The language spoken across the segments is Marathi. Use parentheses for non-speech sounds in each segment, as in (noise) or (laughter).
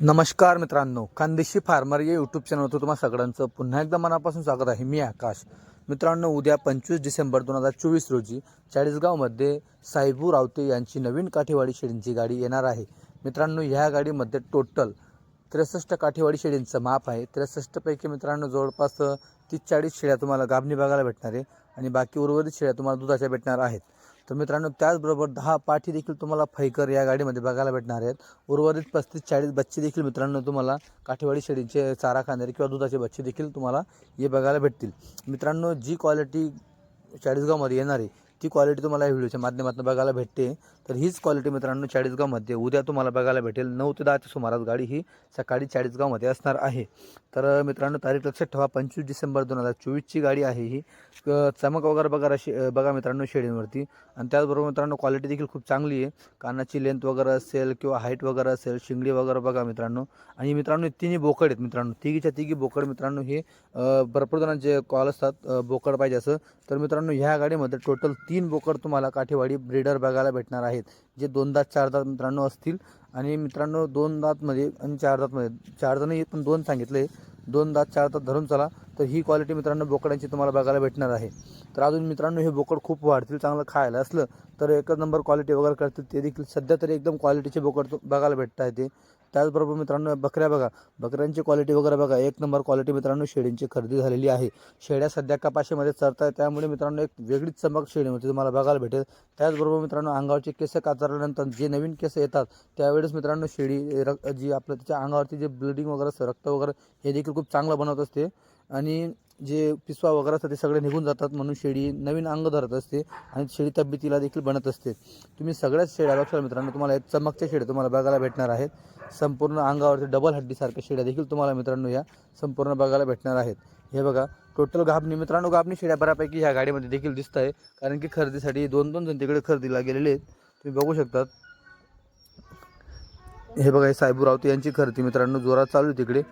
नमस्कार मित्रांनो खानदेशी फार्मर या यूट्यूब चॅनलवर तुम्हाला सगळ्यांचं पुन्हा एकदा मनापासून स्वागत आहे. मी आकाश. मित्रांनो उद्या पंचवीस डिसेंबर दोन हजार चोवीस रोजी चाळीसगावमध्ये साहेबू रावते यांची नवीन काठीवाडी शेळींची गाडी येणार आहे. मित्रांनो ह्या गाडीमध्ये टोटल त्रेसष्ट काठीवाडी शेळींचं माप आहे. त्रेसष्टपैकी मित्रांनो जवळपास तीस चाळीस शेळ्या तुम्हाला गाभणी बघायला भेटणार आहे आणि बाकी उर्वरित शेळ्या तुम्हाला दुधाच्या भेटणार आहेत. तर मित्रांनो त्याचबरोबर दहा पाठी देखील तुम्हाला फैकर या गाडीमध्ये बघायला भेटणार आहेत. उर्वरित पस्तीस चाळीस बच्चे देखील मित्रांनो तुम्हाला काठेवाडी शेळीचे चारा खाणारे किंवा दुधाचे बच्चे देखील तुम्हाला हे बघायला भेटतील. मित्रांनो जी क्वालिटी चाळीसगावमध्ये येणारी ती क्वालिटी तुम्हाला या व्हिडिओच्या माध्यमातून बघायला भेटते. तर हीच क्वालिटी मित्रांनो चाळीसगावमध्ये. उद्या तुम्हाला बघायला भेटेल. नऊ ते दहाच्या सुमारास गाडी ही सकाळी चाळीसगावमध्ये असणार आहे. तर मित्रांनो तारीख लक्षात ठेवा. पंचवीस डिसेंबर दोन हजार चोवीसची गाडी आहे ही. चमक वगैरे बघा शे बघा मित्रांनो शेडींवरती. आणि त्याचबरोबर मित्रांनो क्वालिटी देखील खूप चांगली आहे. कानाची लेंथ वगैरे असेल किंवा हाईट वगैरे असेल शिंगडी वगैरे बघा मित्रांनो. आणि मित्रांनो तिन्ही बोकड आहेत मित्रांनो. तिघीच्या तिघी बोकड मित्रांनो हे भरपूर जणांचे कॉल असतात बोकड पाहिजे असं. तर मित्रांनो ह्या गाडीमध्ये टोटल तीन बोकड तुम्हाला काठेवाडी ब्रीडर बघायला भेटणार आहे. आहेत जे दोन दात चार दात मित्रांनो असतील. आणि मित्रांनो दोन दातमध्ये आणि चार दातमध्ये चार जण पण दोन सांगितले. दोन दात चार दात धरून चला. तर ही क्वालिटी मित्रांनो बोकडांची तुम्हाला बघायला भेटणार आहे. तर अजून मित्रांनो हे बोकड खूप वाढतील चांगलं खायला असलं तर एकच नंबर क्वालिटी वगैरे करतील ते देखील सध्या तरी एकदम क्वालिटीचे बोकड बघायला भेटत आहे ते त्याचबरोबर मित्रांनो बकऱ्या बघा. बकऱ्यांची क्वालिटी वगैरे बघा. एक नंबर क्वालिटी मित्रांनो शेळींची खरेदी झालेली आहे. शेळ्या सध्या कपाशीमध्ये चरत आहेत त्यामुळे मित्रांनो एक वेगळीच चमक शेळीमध्ये तुम्हाला बघायला भेटेल. त्याचबरोबर मित्रांनो अंगावरचे केस कातरल्यानंतर जे नवीन केस येतात त्यावेळेस मित्रांनो शेळी रक जी आपलं त्याच्या अंगावरती जे ब्लिडिंग वगैरे रक्त वगैरे हे देखील खूप चांगलं बनवत असते. आणि जे पिसवा वगैरे असतात ते सगळे निघून जातात म्हणून शेळी नवीन अंग धरत असते आणि शेळी तब्येतीला देखील बनत असते. तुम्ही सगळ्याच शेळ्या लक्षात मित्रांनो. तुम्हाला एक चमकच्या शेळ्या तुम्हाला बघायला भेटणार आहेत. संपूर्ण अंगावरती डबल हड्डीसारख्या शेळ्या देखील तुम्हाला मित्रांनो या संपूर्ण बघायला भेटणार आहेत. हे बघा टोटल गाभणी मित्रांनो गाभणी शेळ्या बऱ्यापैकी ह्या गाडीमध्ये देखील दिसत आहे. कारण की खरेदीसाठी दोन दोन जण तिकडे खरेदीला गेलेले आहेत. तुम्ही बघू शकतात हे बघा हे साहेबू रावते यांची खरेदी मित्रांनो. जोरात चालू आहे तिकडे.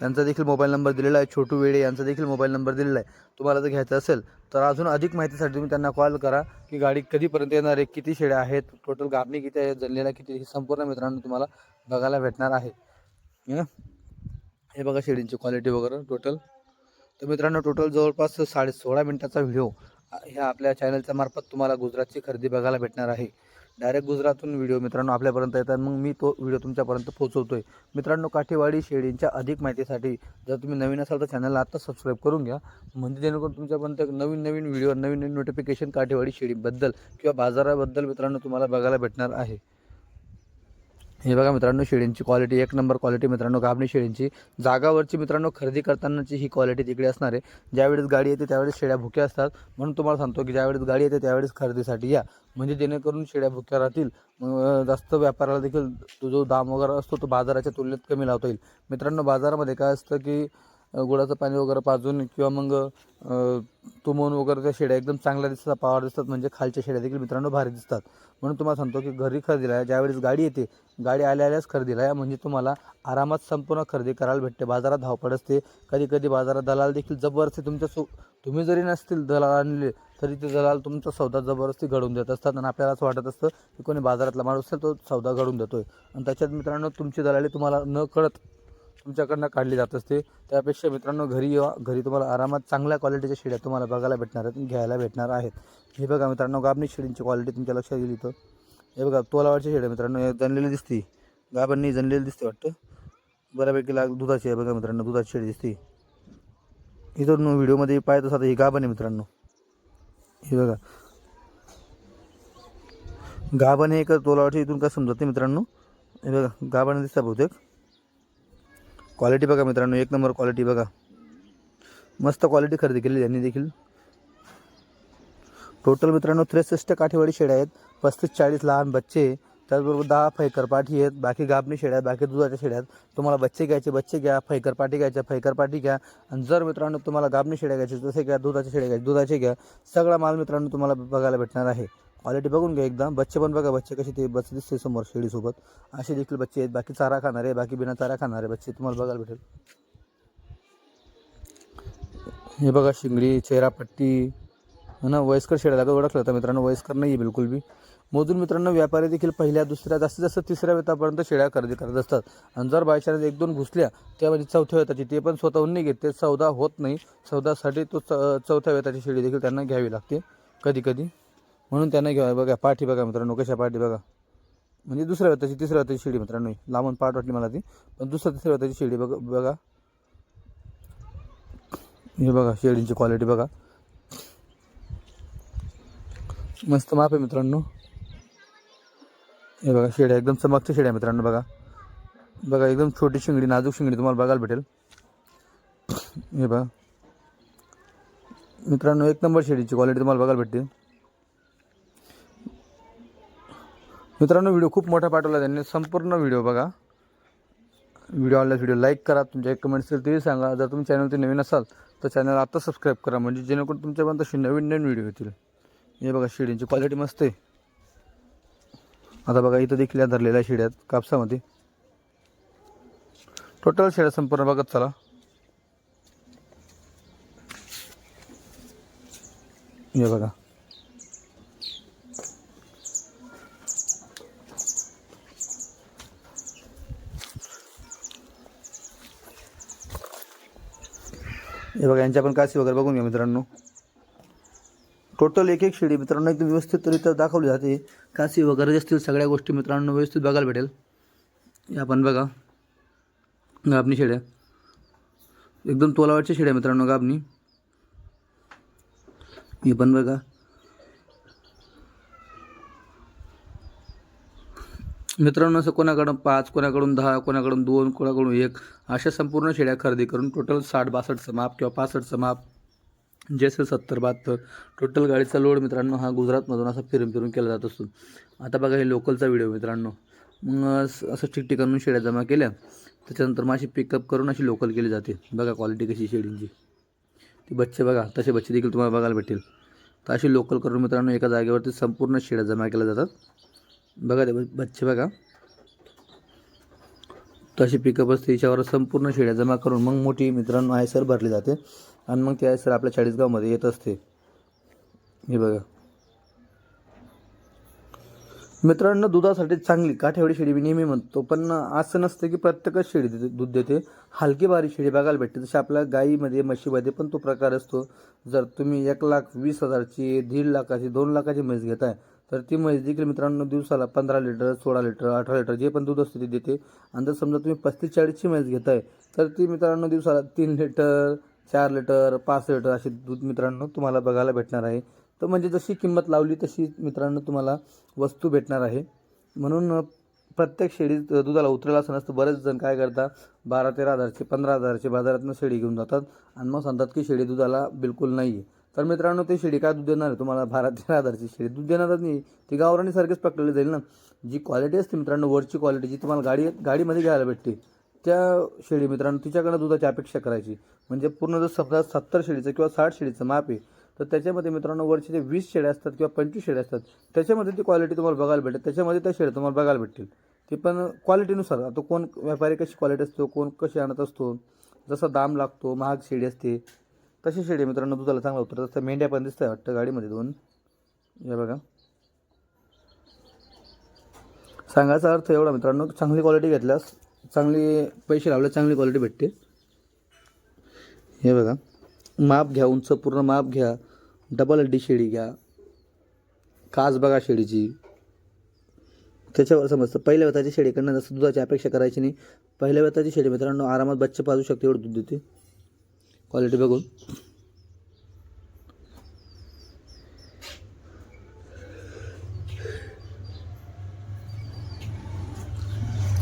यांचा देखील मोबाईल नंबर दिलेला आहे. छोटू वेळे यांचा देखील मोबाईल नंबर दिलेला आहे. तुम्हाला जर घ्यायचं असेल तर अजून अधिक माहितीसाठी तुम्ही त्यांना कॉल करा की गाडी कधीपर्यंत येणार आहे किती शेड्या आहेत टोटल गाभणी किती आहे जणलेला किती हे संपूर्ण मित्रांनो तुम्हाला बघायला भेटणार आहे. हे? बघा शेडींची क्वालिटी वगैरे टोटल तर मित्रांनो टोटल जवळपास साडे सोळा मिनिटाचा व्हिडिओ ह्या आपल्या चॅनलच्या मार्फत तुम्हाला गुजरातची खरेदी बघायला भेटणार आहे. डायरेक्ट गुजरातून व्हिडिओ मित्रांनो आपल्यापर्यंत येतात. मग मी तो व्हिडिओ तुमच्यापर्यंत पोहोचवतोय. मित्रांनो काठेवाडी शेळींच्या अधिक माहितीसाठी जर तुम्ही नवीन असाल तर चॅनलला आत्ता सबस्क्राईब करून घ्या. म्हणजे जेणेकरून तुमच्यापर्यंत एक नवीन नवीन व्हिडिओ नवीन नवीन नोटिफिकेशन काठेवाडी शेळीबद्दल किंवा बाजाराबद्दल मित्रांनो तुम्हाला बघायला भेटणार आहे. हे बघा मित्रांनो शेळींची क्वालिटी एक नंबर क्वालिटी मित्रांनो गाभणी शेळींची. जागावरची मित्रांनो खरेदी करतानाची ही क्वालिटी तिकडे असणार आहे. ज्यावेळेस गाडी येते त्यावेळेस शेळ्या भुक्या असतात. म्हणून तुम्हाला सांगतो की ज्यावेळेस गाडी येते त्यावेळेस खरेदीसाठी या. म्हणजे जेणेकरून शेळ्या भुक्या राहतील. मग जास्त व्यापाराला देखील तो जो दाम वगैरे असतो तो बाजाराच्या तुलनेत कमी लावता येईल. मित्रांनो बाजारामध्ये काय असतं की गुळाचं पाणी वगैरे पाजून किंवा मग अं, तुमवून वगैरे त्या शेड्या एकदम चांगल्या दिसतात पावर दिसतात म्हणजे खालच्या शेड्या देखील मित्रांनो भारी दिसतात. म्हणून तुम्हाला सांगतो की घरी खरेदीला या ज्यावेळेस गाडी येते गाडी आल्या आल्याच खरेदीला या म्हणजे तुम्हाला आरामात संपूर्ण खरेदी करायला भेटते. बाजारात धावपड असते कधी कधी बाजारात दलाल देखील जबरदस्ती तुमच्या सो तुम्ही जरी नसतील दलाल आणले तरी ते दलाल तुमचा सौदा जबरदस्ती घडवून देत असतात. आणि आपल्याला असं वाटत असतं की कोणी बाजारातला माणूस असेल तो सौदा घडवून देतोय. आणि त्याच्यात मित्रांनो तुमची दलाली तुम्हाला न कळत तुमच्याकडनं काढली जात असते. त्यापेक्षा मित्रांनो घरी येवा घरी तुम्हाला आरामात चांगल्या क्वालिटीच्या शेड्या तुम्हाला बघायला भेटणार आहेत घ्यायला भेटणार आहेत. हे बघा मित्रांनो गाबणी शेडींची क्वालिटी तुमच्या लक्षात येईल इथं. हे बघा तोलावरची शेड आहे मित्रांनो हे जनलेली दिसते. गाबांनी जनलेली दिसते वाटतं. बऱ्यापैकी लाग दुधाची आहे बघा मित्रांनो दुधाची शेड दिसते. इथं व्हिडिओमध्ये पाहत असता ही गाभण आहे मित्रांनो. हे बघा. गाभण हे एक तोलावरची इथून काय समजत नाही मित्रांनो. हे बघा गाभण दिसतात बहुतेक. क्वालिटी बघा मित्रांनो एक नंबर क्वालिटी बघा. मस्त क्वालिटी खरेदी केली त्यांनी देखील. टोटल मित्रांनो त्रेसष्ट काठेवाडी शेड्या आहेत पस्तीस चाळीस लहान बच्चे त्याचबरोबर दहा फैकर पाठी आहेत बाकी गाबणी शेड्या आहेत बाकी दुधाच्या शेळ्या आहेत. तुम्हाला बच्चे घ्यायचे बच्चे घ्या फैकर पाठी घ्यायच्या फैकर पाठी घ्या. आणि जर मित्रांनो तुम्हाला गाबणी शेड्या घ्यायचे तसे घ्या दुधाच्या शेड्या घ्यायचे दुधाचे घ्या. सगळा माल मित्रांनो तुम्हाला बघायला भेटणार आहे. क्वालिटी बघून घ्या एकदा. बच्चे पण बघा बच्चे कसे ते बच्चे दिसते समोर शेळीसोबत असे देखील बच्चे आहेत. बाकी चारा खाणारे बाकी बिना चारा खाणारे बच्चे. तुम्हाला बघायला भेटेल. हे बघा शिंगडी चेहरापट्टी. ना वयस्कर शेळ्या लागत ओळखलं तर मित्रांनो वयस्कर नाही आहे बिलकुल बी. मोजून मित्रांनो व्यापारी देखील पहिल्या दुसऱ्या जास्तीत जास्त तिसऱ्या वेतापर्यंत शेळ्या खरेदी करत असतात. आणि जर बायचान्स एक दोन घुसल्या त्यामध्ये चौथ्या वेताची ते पण स्वतःहून नाही घेत. ते सौदा होत नाही. सौदासाठी तो च चौथ्या वेताची शेळी देखील त्यांना घ्यावी लागते. कधी कधी म्हणून त्यांना घ्या बघा पाठी बघा मित्रांनो कशा पाठी बघा. म्हणजे दुसऱ्या वेताची तिसऱ्या वेताची शिडी मित्रांनो लांबून पाठ वाटली मला ती. पण दुसऱ्या तिसऱ्या वेताची शिडी बघा बघा. हे बघा शेडींची क्वालिटी बघा. मस्त माप आहे मित्रांनो. हे बघा शेड्या एकदम चमकच्या शेड्या मित्रांनो बघा. बघा एकदम छोटी शिंगडी नाजूक शिंगडी तुम्हाला बघायला भेटेल. हे बघा. मित्रांनो एक नंबर शेडीची क्वालिटी तुम्हाला बघायला भेटते. मित्रांनो व्हिडिओ खूप मोठा पाठवला त्यांनी. संपूर्ण व्हिडिओ बघा. व्हिडिओ आवडल्यास व्हिडिओ लाईक करा तुमच्या एक कमेंट असेल तेही सांगा. जर तुम्ही चॅनलवरती नवीन असाल तर चॅनल आता सबस्क्राईब करा. म्हणजे जेणेकरून तुमच्यापर्यंत अशी नवीन नवीन व्हिडिओ येतील. हे बघा शिड्यांची क्वालिटी मस्त आहे. आता बघा इथं देखील या धरलेल्या शिड्यात कापसामध्ये. टोटल शेड्या संपूर्ण बघत चला. हे बघा. हे बघा यांच्या पण कासी वगैरे बघून घ्या मित्रांनो. टोटल एक एक शेळी मित्रांनो एकदम व्यवस्थितरित्या दाखवली जाते. कासी वगैरे असतील सगळ्या गोष्टी मित्रांनो व्यवस्थित बघायला भेटेल. हे आपण बघा गाबणी शेड्या एकदम तोलावटच्या शेड्या मित्रांनो गाबणी. हे पण बघा. मित्रांनो असं कोणाकडून पाच कोणाकडून दहा कोणाकडून दोन कोणाकडून एक अशा संपूर्ण शेड्या खरेदी करून टोटल साठ बासष्टचं माप किंवा पासष्टचं माप जे असेल सत्तर बहात्तर टोटल गाडीचा लोड मित्रांनो हा गुजरातमधून असा फिरून फिरून केला जात असतो. आता बघा हे लोकलचा व्हिडिओ मित्रांनो. मग असं ठिकठिकाणून शेड्या जमा केल्या त्याच्यानंतर मग अशी पिकअप करून अशी लोकल केली जाते. बघा क्वालिटी कशी शेडींची ती बच्चे बघा तसे बच्चे देखील तुम्हाला बघायला भेटेल. तर अशी लोकल करून मित्रांनो एका जागेवरती संपूर्ण शेड्या जमा केल्या जातात. बघा ते बच्चे बघा. तशी पिकअप असते याच्यावर संपूर्ण शेड्या जमा करून मग मोठी मित्रांनो आयसर भरली जाते. आणि मग ती आयसर आपल्या चाळीसगावमध्ये येत असते. हे बघा. मित्रांनो दुधासाठी चांगली काठेवाडी शेळी मी नेहमी म्हणतो पण असं नसतं की प्रत्येकच शेळी देते दूध देते. हलकी भारी शेळी बघायला भेटते जशी आपल्या गाईमध्ये म्हशीमध्ये पण तो प्रकार असतो. जर तुम्ही एक लाख वीस हजारची दीड लाखाची दोन लाखाची म्हैस घेताय तर ती म्हैस देखील मित्रांनो दिवसाला पंधरा लिटर सोळा लिटर अठरा लिटर जे पण दूध असते ते देते. आणि जर समजा तुम्ही पस्तीस चाळीसची म्हैस घेताय तर ती मित्रांनो दिवसाला तीन लिटर चार लिटर पाच लिटर असे दूध मित्रांनो तुम्हाला बघायला भेटणार आहे. तर म्हणजे जशी किंमत लावली तशी मित्रांनो तुम्हाला वस्तू भेटणार आहे. म्हणून प्रत्येक शेळी दुधाला उतरेला असं नसतं. बरेच जण काय करतात बारा तेरा हजारचे पंधरा हजारचे बाजारातनं शेळी घेऊन जातात. आणि मग सांगतात की शेळी दुधाला बिलकुल नाही आहे तर मित्रांनो ते शेळी काय दूध देणार आहे? तुम्हाला भारतीय (laughs) आधारची हजारची शेळी दूध देणारच नाही. ती गावरानीसारखीच पकडली जाईल ना. जी क्वालिटी असते मित्रांनो वरची क्वालिटी जी तुम्हाला गाडी गाडीमध्ये घ्यायला भेटते त्या शेळी मित्रांनो तिच्याकडनं दुधाची अपेक्षा करायची. म्हणजे पूर्ण जर समजा सत्तर शेळीचं किंवा साठ शेळीचं माप आहे तर त्याच्यामध्ये मित्रांनो वरचे जे वीस शेळ्या असतात किंवा पंचवीस शेळ्या असतात त्याच्यामध्ये ती क्वालिटी तुम्हाला बघायला भेटेल. त्याच्यामध्ये त्या शेळ्या तुम्हाला बघायला भेटतील. ते पण क्वालिटीनुसार आता कोण व्यापारी कशी क्वालिटी असतो कोण कशी आणत असतो जसा दाम लागतो महाग शेळी असते तशी शेळी मित्रांनो दुधाला चांगला उतरत तसं मेंढ्या पण दिसतंय वाटतं गाडीमध्ये दोन. या बघा. सांगायचा अर्थ एवढा मित्रांनो चांगली क्वालिटी घेतल्यास चांगली पैसे लावल्यास चांगली क्वालिटी भेटते. हे बघा. माप घ्या उंच पूर्ण माप घ्या. डबल डी शेळी घ्या. कास बघा शेळीची. त्याच्यावर समजतं पहिल्या वेताची शेळीकडनं जसं दुधाची अपेक्षा करायची नाही पहिल्या वेताची शेळी मित्रांनो आरामात बच्चे पाजू शकते एवढं दूध देते. क्वालिटी बघून.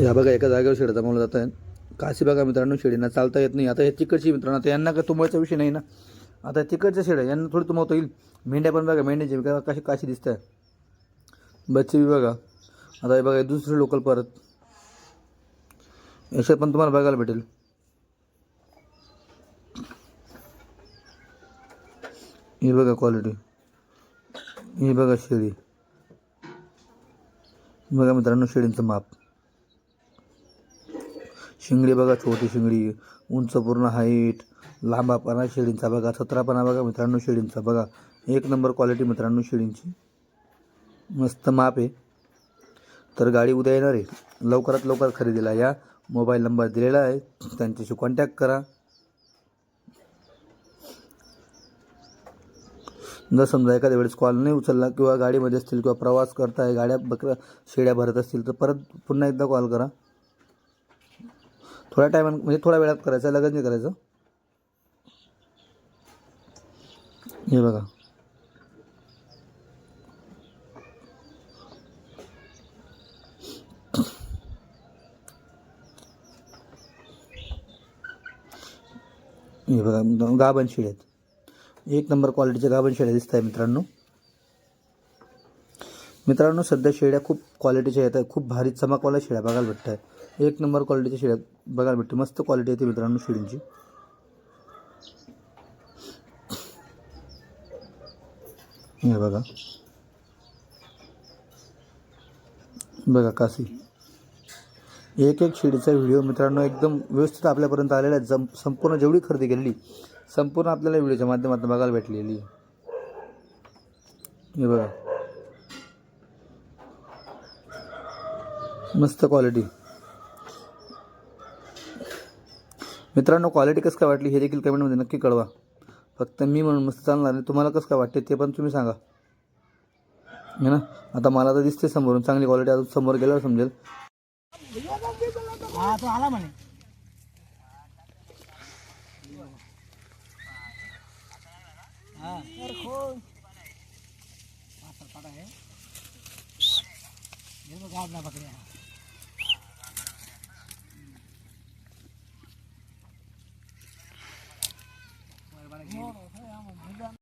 या बघा एका जागेवर शेड जमवलं जात आहे काशी बघा मित्रांनो शेळींना चालता येत नाही. आता हे तिकडची मित्रांनो आता यांना काय तुंबळचा विषय नाही ना. आता तिकडच्या शेड यांना थोडी तुंबवता येईल. मेंढ्या पण बघा मेंढ्याची बघा कशी काशी दिसत आहे बच्चे बी बघा. आता हे बघा दुसरी दुसरे लोकल परत. याच्यात पण तुम्हाला बघायला भेटेल. ही बघा क्वालिटी ही बघा शेळी बघा मित्रांनो शेळींचं माप. शिंगडी बघा छोटी शिंगडी. उंच पूर्ण हाईट लांबापणा शेळींचा बघा. सतरापणा बघा मित्रांनो शेळींचा बघा. एक नंबर क्वालिटी मित्रांनो शेळींची मस्त माप आहे. तर गाडी उद्या येणार आहे. लवकरात लवकर खरेदीला या. मोबाईल नंबर दिलेला आहे. त्यांच्याशी कॉन्टॅक्ट करा. जर समजा एखाद्या वेळेस कॉल नाही उचलला किंवा गाडीमध्ये असतील किंवा प्रवास करताय गाड्या बकऱ्या शेड्या भरत असतील तर परत पुन्हा एकदा कॉल करा. थोड्या टायमा म्हणजे थोड्या वेळात करायचं लगेच नाही करायचं? हे बघा. हे बघा गाबन शेड आहेत एक नंबर क्वालिटीच्या गाभण शेळ्या दिसत आहे मित्रांनो. मित्रांनो सध्या शेळ्या खूप क्वालिटीच्या येत आहे खूप भारी चमकवाल्या शेळ्या बघायला भेटत आहे एक नंबर क्वालिटीच्या शेळ्या बघायला भेटते. मस्त क्वालिटी येते मित्रांनो शेळींची. हे बघा. बघा काशी एक एक शेळीचा व्हिडिओ मित्रांनो एकदम व्यवस्थित आपल्यापर्यंत आलेला आहे. जम संपूर्ण जेवढी खरेदी केलेली संपूर्ण आपल्याला व्हिडिओच्या माध्यमातून बघायला भेटलेली. हे बघा. मस्त क्वालिटी मित्रांनो क्वालिटी कसं काय वाटली हे देखील कमेंटमध्ये नक्की कळवा. फक्त मी म्हणून मस्त चालणार नाही तुम्हाला कसं काय वाटते ते पण तुम्ही सांगा. है ना? आता मला तर दिसते समोरून. चांगली क्वालिटी अजून समोर गेल्यावर समजेल. हाँ. और खोल. पाता पड़ा है ये तो गाड़ ना पकड़े हैं बड़ा बड़ा